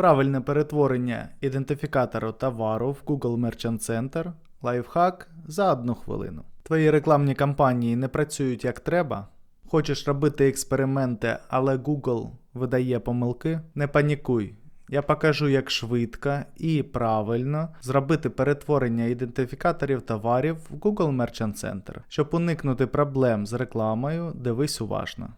Правильне перетворення ідентифікатору товару в Google Merchant Center лайфхак за одну хвилину. Твої рекламні кампанії не працюють як треба. Хочеш робити експерименти, але Google видає помилки? Не панікуй. Я покажу, як швидко і правильно зробити перетворення ідентифікаторів товарів в Google Merchant Center. Щоб уникнути проблем з рекламою, дивись уважно.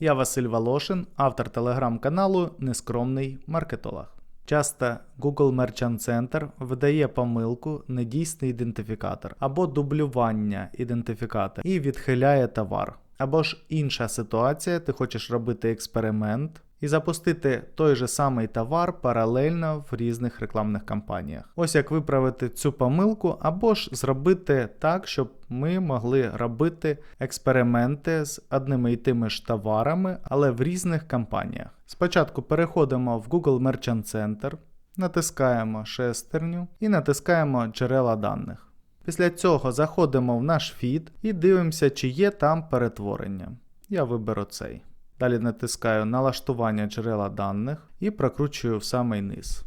Я Василь Волошин, автор телеграм-каналу Нескромний маркетолог. Часто Google Merchant Center видає помилку недійсний ідентифікатор або дублювання ідентифікатора і відхиляє товар. Або ж інша ситуація, ти хочеш робити експеримент і запустити той же самий товар паралельно в різних рекламних кампаніях. Ось як виправити цю помилку, або ж зробити так, щоб ми могли робити експерименти з одними і тими ж товарами, але в різних кампаніях. Спочатку переходимо в Google Merchant Center, натискаємо шестерню і натискаємо джерела даних. Після цього заходимо в наш фід і дивимося, чи є там перетворення. Я виберу цей. Далі натискаю налаштування джерела даних і прокручую в самий низ.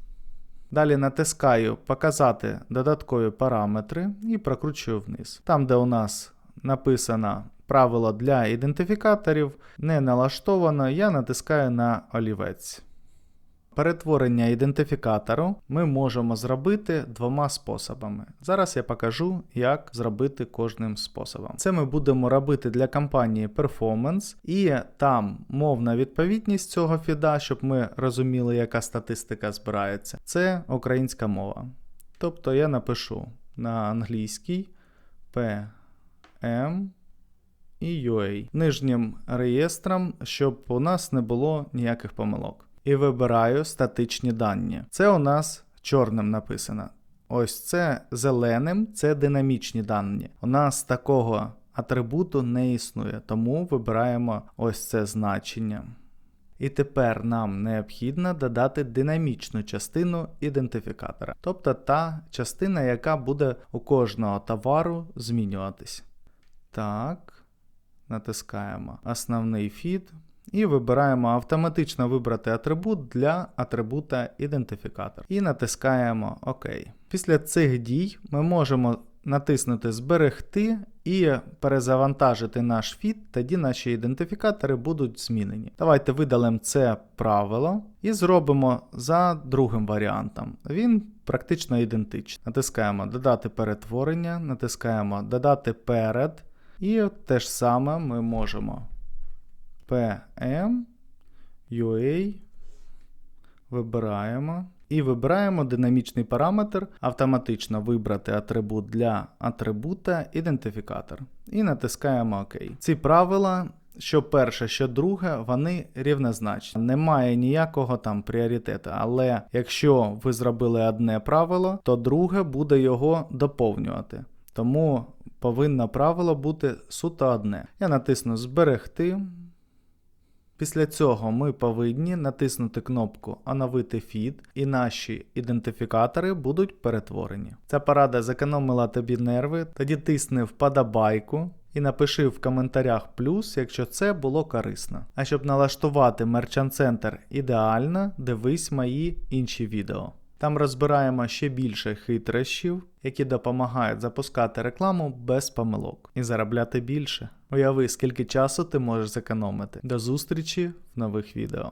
Далі натискаю Показати додаткові параметри і прокручую вниз. Там, де у нас написано правило для ідентифікаторів, не налаштовано, я натискаю на олівець. Перетворення ідентифікатору ми можемо зробити двома способами. Зараз я покажу, як зробити кожним способом. Це ми будемо робити для компанії Performance, і там мовна відповідність цього фіда, щоб ми розуміли, яка статистика збирається. Це українська мова. Тобто я напишу на англійській PM і UA нижнім реєстром, щоб у нас не було ніяких помилок і вибираю статичні дані. Це у нас чорним написано. Ось це зеленим це динамічні дані. У нас такого атрибуту не існує, тому вибираємо ось це значення. І тепер нам необхідно додати динамічну частину ідентифікатора, тобто та частина, яка буде у кожного товару змінюватись. Так, натискаємо основний фід. І вибираємо автоматично вибрати атрибут для атрибута ідентифікатор. І натискаємо ОК. Після цих дій ми можемо натиснути Зберегти і перезавантажити наш фід, тоді наші ідентифікатори будуть змінені. Давайте видалимо це правило і зробимо за другим варіантом. Він практично ідентичний. Натискаємо Додати перетворення, натискаємо Додати перед. І те ж саме ми можемо. PM, UA, вибираємо. І вибираємо динамічний параметр, автоматично вибрати атрибут для атрибута ідентифікатор. І натискаємо ОК. Ці правила, що перше, що друге, вони рівнозначні. Немає ніякого там пріоритету. Але якщо ви зробили одне правило, то друге буде його доповнювати. Тому повинно правило бути суто одне. Я натисну Зберегти. Після цього ми повинні натиснути кнопку Оновити фід, і наші ідентифікатори будуть перетворені. Ця порада зекономила тобі нерви, тоді тисни вподобайку і напиши в коментарях плюс, якщо це було корисно. А щоб налаштувати Merchant Center ідеально, дивись мої інші відео. Там розбираємо ще більше хитрощів, які допомагають запускати рекламу без помилок і заробляти більше. Уяви, скільки часу ти можеш зекономити. До зустрічі в нових відео.